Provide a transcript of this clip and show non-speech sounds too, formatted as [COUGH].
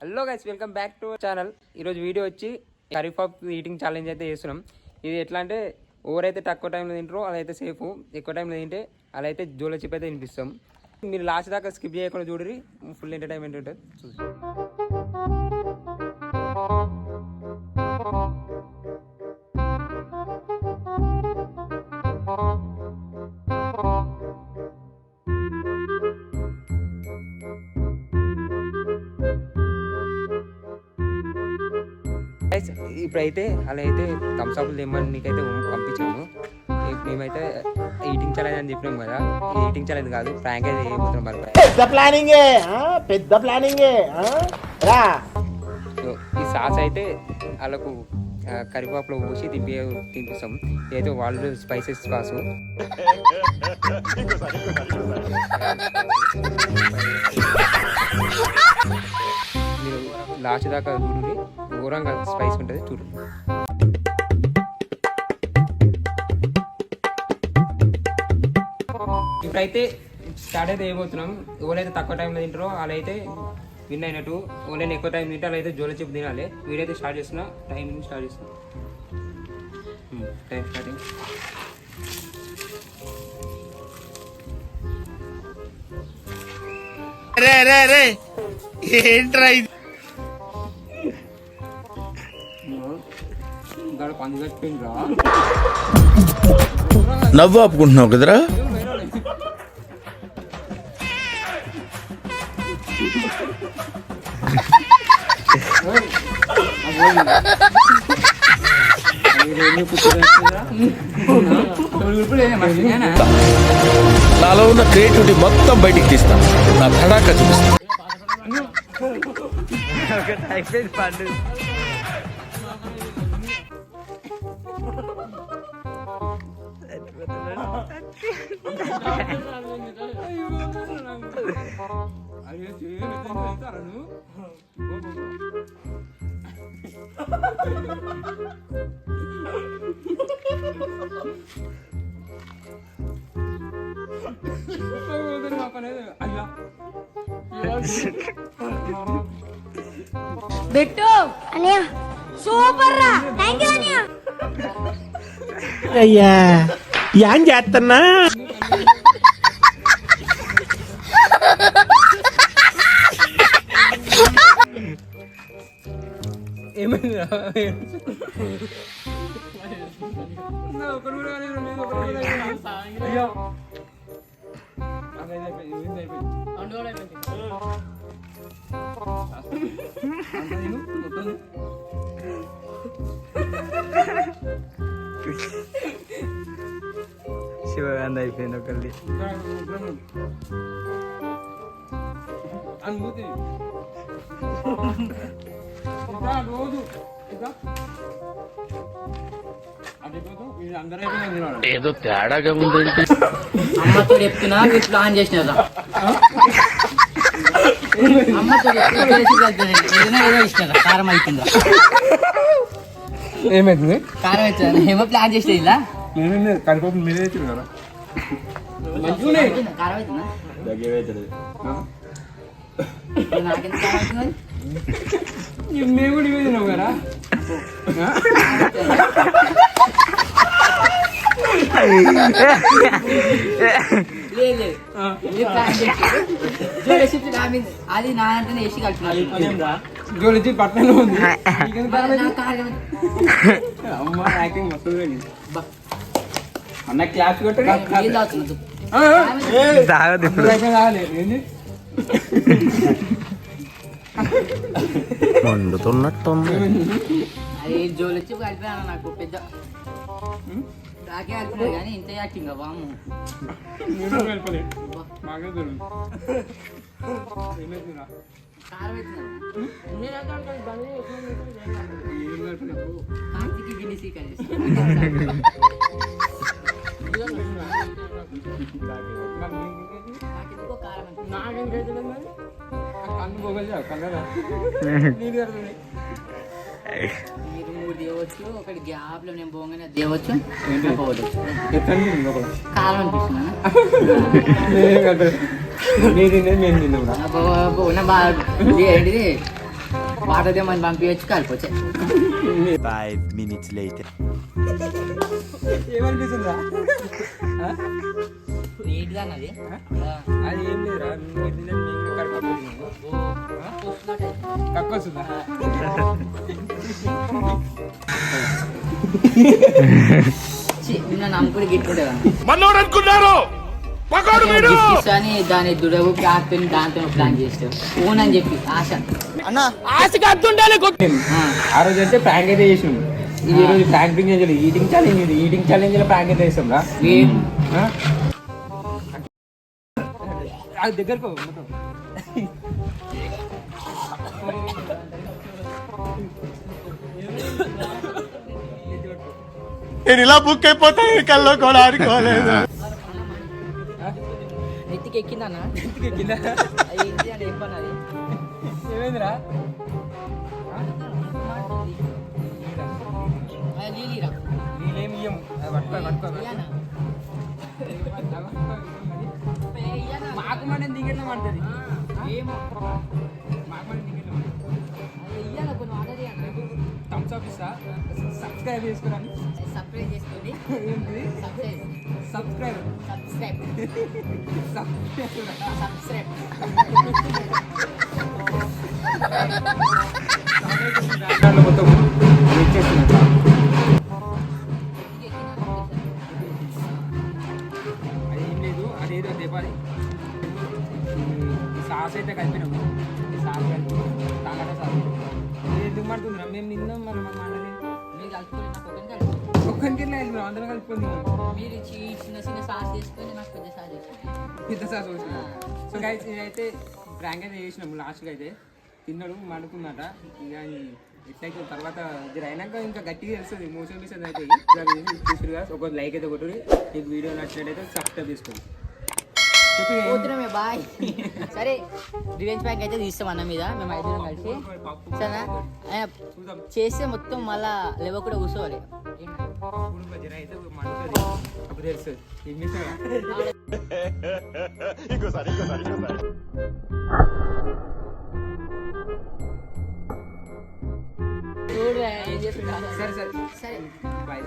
Hello guys welcome back to channel ఈరోజు video వచ్చి curry puff eating challenge అయితే చేస్తున్నాం. ఇది ఎట్లా అంటే ఎవరైతే తక్కువ టైంలో తింటారో అదైతే సేఫ్ ఎక్కువ టైంలో తింటే అలా అయితే జోలో చిప్ అయితే తినిపిస్తాం. మీరు లాస్ట్ దాకా స్కిప్ చేయకుండా చూడరి ఫుల్ ఎంటర్టైన్మెంట్ ఉంటుంది. చూసి. Guys, ఇప్పుడైతే అలా అయితే థమ్స్అప్లు తెమ్మని నీకైతే పంపించాము ఈ- మేమైతే ఈటింగ్ ఛాలెంజ్ అని చెప్పినాం కదా. ఈ ఈటింగ్ ఛాలెంజ్ కాదు ఫ్రాంక్ అయితే చేయబోతున్నాం మరి. పెద్ద ప్లానింగే ఆ? పెద్ద ప్లానింగే ఆ? రా. సో ఈ సాస్ అయితే వాళ్ళకు కరివేపాకులో పోసి తిప్పి తినిపిస్తాం. ఇదైతే వాళ్ళు స్పైసెస్ సాసు. [LAUGHS] [LAUGHS] లాస్ట్ దాకా చూడండి ఘోరంగా స్పైస్ ఉంటుంది చూడండి ఇప్పుడైతే స్టార్ట్ అయితే వేయబోతున్నాం ఎవరైతే తక్కువ టైంలో తింటారో వాళ్ళైతే విన్ అయినట్టు ఎవరైనా ఎక్కువ టైం తింటే వాళ్ళైతే జోల చెప్పు తినాలి. వీడైతే స్టార్ట్ చేస్తున్నా టైం స్టార్ట్ చేస్తున్నా. Time starting. రే రే రే. ఏంట్రా ఇది? నవ్వు ఆపుకుంటున్నావు కదరా? నాలో ఉన్న క్రియేటివిటీ మొత్తం బయటికి తీస్తా నా తడాక చూపిస్తా బిట్టు అనియా. సూపర్ రా థ్యాంక్ యూ అనియా. అయ్యా ఏం చేస్తున్నా ఏమైంది రా? నా ఒకటి కూడా కాలేదు, రా, మీద ఒకటి కూడా కాలేదు. అయ్యో. అదే అయిపోయింది, ఇది అయిపోయింది. అంతా తిను, మొత్తం తిను. శివగాంధ అయిపోయింది. అనుభూతి. ఏదో తేడాగా ఉందంటే అమ్మతో చెప్తున్నా మీరు ప్లాన్ చేసినారా? అమ్మతో చెప్తున్నా. ఏదైనా ఏదో ఇచ్చినారా కారం అయిపోయిందా ఏమైంది? కారం ఏమో ప్లాన్ చేసిన ఇలా నేనే కరిపప్పు మీరే తెచ్చారు కదా. మేము కూడా ఇవే తిన్నావు కదా. అది నా అంటే వేసి కలిపినా జోలిచి పట్టణంలో ఉంది. అమ్మ యాక్టింగ్ మస్తు. అన్న క్లాస్ తాగదు ఇప్పుడు. అది కలిపాను నాకు పెద్ద. కానీ ఇంత యాక్టింగ్ వాము మాకే కారం కన్ను అర్థం మీరు మూడు దేవచ్చు ఒకటి గ్యాప్లో నేను పోగానే దేవచ్చు కారం అనిపిస్తున్నా మీరు ఏంటిది వాటర్ దేమని పంపించచ్చు ఏమనిపిస్తుందా అది ఏం లేదురా వస్తుందా నిన్న నమ్ముకుని మనోడు అనుకున్నారు అని దాని దుడవు క్యాప్టెన్ దాంతో ప్లాన్ చేస్తావు. ఓన్ అని చెప్పి ఆశ. ఆ. ఆ రోజు అయితే ప్రాంక్ అయితే చేసినాం. ఈ రోజు ప్రాంకింగ్ చేయలేదు ఈటింగ్ ఛాలెంజ్ ఇది ఈటింగ్ ఛాలెంజ్లో ప్రాంక్ అయితే చేస్తాం రా. ఏం? అది దగ్గరకు నేను ఇలా బుక్ అయిపోతా కల్లో కూడా ఆడుకోలేదు నెత్తికి ఎక్కిందన్నా ఇంటికి కింద అది ఏంటి అని ఏం పని అది ఏమైందిరా అది నీలిరా నేనేం ఇయ్యము. అది పట్టుకో పట్టుకో ఇయ్యనా? మాకు మనం దిగట్లా పడుతుంది ఏమో. సబ్స్క్రైబ్ చేసుకున్నాను సర్ప్రైజ్ చేసుకోండి. ఏంటిది surprise subscribe. Subscribe. Subscribe. Subscribe. [LAUGHS] మేము తిన్నాం మనం మీరు ఒక్కరికి అందరం కలుపుకుంది ఇచ్చి చిన్న చిన్న సాస్ చేసుకొని నాకు పెద్ద సాస్ చేసుకోండి పెద్ద సాస్ వచ్చిన సో గైస్ ఇదైతే ప్రాంక్ అయితే చేసినాము లాస్ట్కి అయితే. తిన్నాడు మడుకున్నట ఇక ఎట్లయితే తర్వాత జర అయినాక ఇంకా గట్టిగా తెలుస్తుంది మోషన్ పీసెస్ అయితే. చూసారు ఒక లైక్ అయితే కొట్టుడు. మీకు వీడియో నచ్చినట్టయితే సబ్స్క్రైబ్ చేసుకోండి. చెప్పి పోతున్నామే బాయ్. సరే రివెంజ్ ప్యాక్ అయితే తీస్తాం అన్న మీద మేము ఐదుగురం కలిసి. సరేనా? ఆయన చేస్తే మొత్తం మళ్ళా లేవ కూడా కూర్చోవాలి. ఇంకోసారి సరే. సరే. సరే. బాయ్.